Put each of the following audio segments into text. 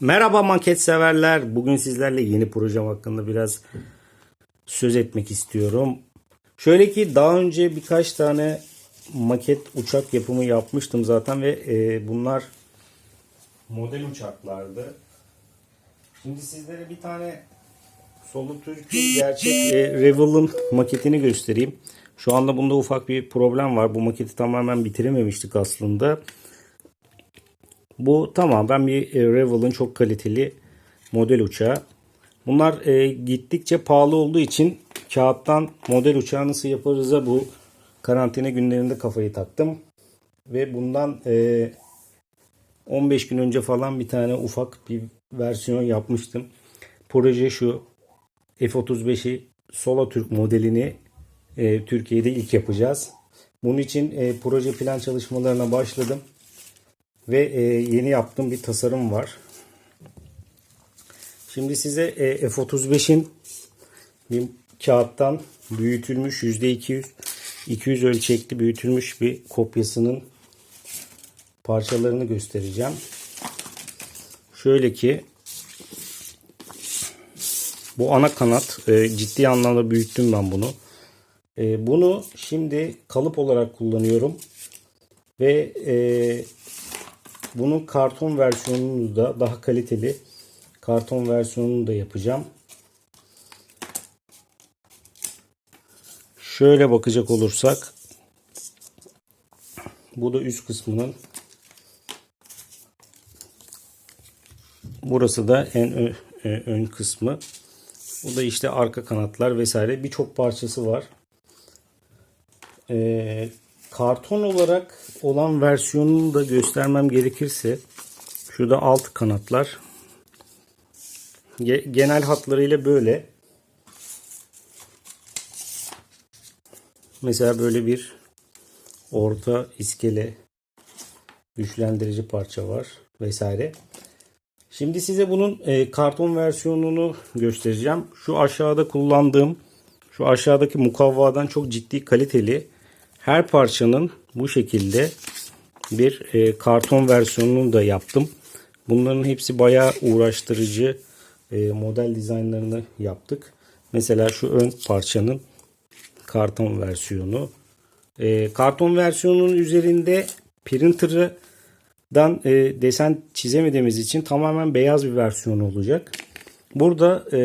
Merhaba maket severler. Bugün sizlerle yeni projem hakkında biraz söz etmek istiyorum. Şöyle ki daha önce birkaç tane maket uçak yapımı yapmıştım zaten ve e, bunlar model uçaklardı. Şimdi sizlere bir tane Solu Türk'ün gerçek e, Revel'ın maketini göstereyim. Şu anda bunda ufak bir problem var. Bu maketi tamamen bitirememiştik aslında. Bu tamamen bir e, Revel'ın çok kaliteli model uçağı. Bunlar e, gittikçe pahalı olduğu için kağıttan model uçağı nasıl yaparız'a bu karantina günlerinde kafayı taktım. Ve bundan e, 15 gün önce falan bir tane ufak bir versiyon yapmıştım. Proje şu F-35'i Sola Türk modelini e, Türkiye'de ilk yapacağız. Bunun için e, proje plan çalışmalarına başladım. Ve e, yeni yaptığım bir tasarım var. Şimdi size e, F-35'in bir kağıttan büyütülmüş %200 200 ölçekli büyütülmüş bir kopyasının parçalarını göstereceğim. Şöyle ki bu ana kanat e, ciddi anlamda büyüttüm ben bunu. E, bunu şimdi kalıp olarak kullanıyorum ve e, bunun karton versiyonunu da daha kaliteli karton versiyonunu da yapacağım. Şöyle bakacak olursak bu da üst kısmının burası da en ön, e, ön kısmı. Bu da işte arka kanatlar vesaire birçok parçası var. Ee, karton olarak olan versiyonunu da göstermem gerekirse şurada alt kanatlar genel hatlarıyla böyle mesela böyle bir orta iskele güçlendirici parça var vesaire. Şimdi size bunun e, karton versiyonunu göstereceğim. Şu aşağıda kullandığım şu aşağıdaki mukavvadan çok ciddi kaliteli her parçanın bu şekilde bir e, karton versiyonunu da yaptım. Bunların hepsi bayağı uğraştırıcı e, model dizaynlarını yaptık. Mesela şu ön parçanın karton versiyonu. E, karton versiyonunun üzerinde printer'dan e, desen çizemediğimiz için tamamen beyaz bir versiyon olacak. Burada e,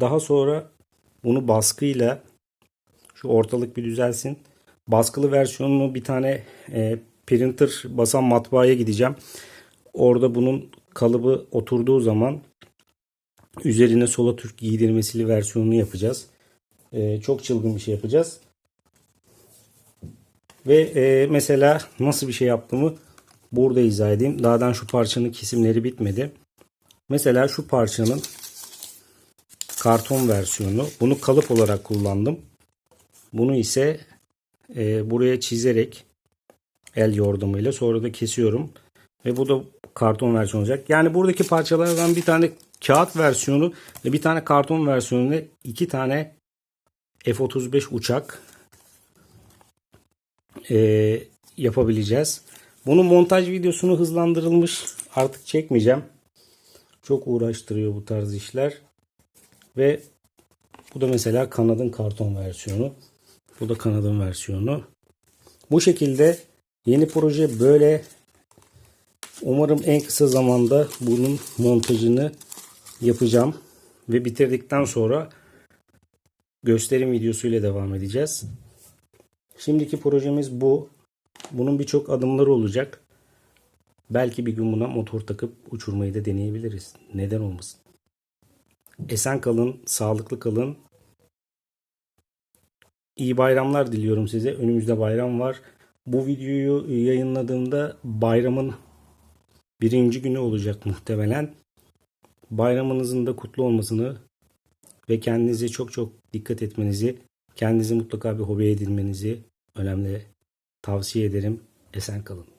daha sonra bunu baskıyla şu ortalık bir düzelsin baskılı versiyonunu bir tane e, printer basan matbaaya gideceğim. Orada bunun kalıbı oturduğu zaman üzerine sola Türk giydirmesili versiyonunu yapacağız. E, çok çılgın bir şey yapacağız. Ve e, mesela nasıl bir şey yaptığımı burada izah edeyim. Dağdan şu parçanın kesimleri bitmedi. Mesela şu parçanın karton versiyonu. Bunu kalıp olarak kullandım. Bunu ise e, buraya çizerek el yordamıyla sonra da kesiyorum. Ve bu da karton versiyonu olacak. Yani buradaki parçalardan bir tane kağıt versiyonu ve bir tane karton versiyonu iki tane F-35 uçak e, yapabileceğiz. Bunun montaj videosunu hızlandırılmış artık çekmeyeceğim. Çok uğraştırıyor bu tarz işler. Ve bu da mesela kanadın karton versiyonu. Bu da kanadın versiyonu. Bu şekilde yeni proje böyle. Umarım en kısa zamanda bunun montajını yapacağım. Ve bitirdikten sonra gösterim videosuyla devam edeceğiz. Şimdiki projemiz bu. Bunun birçok adımları olacak. Belki bir gün buna motor takıp uçurmayı da deneyebiliriz. Neden olmasın? Esen kalın, sağlıklı kalın. İyi bayramlar diliyorum size. Önümüzde bayram var. Bu videoyu yayınladığımda bayramın birinci günü olacak muhtemelen. Bayramınızın da kutlu olmasını ve kendinize çok çok dikkat etmenizi, kendinizi mutlaka bir hobi edinmenizi önemli tavsiye ederim. Esen kalın.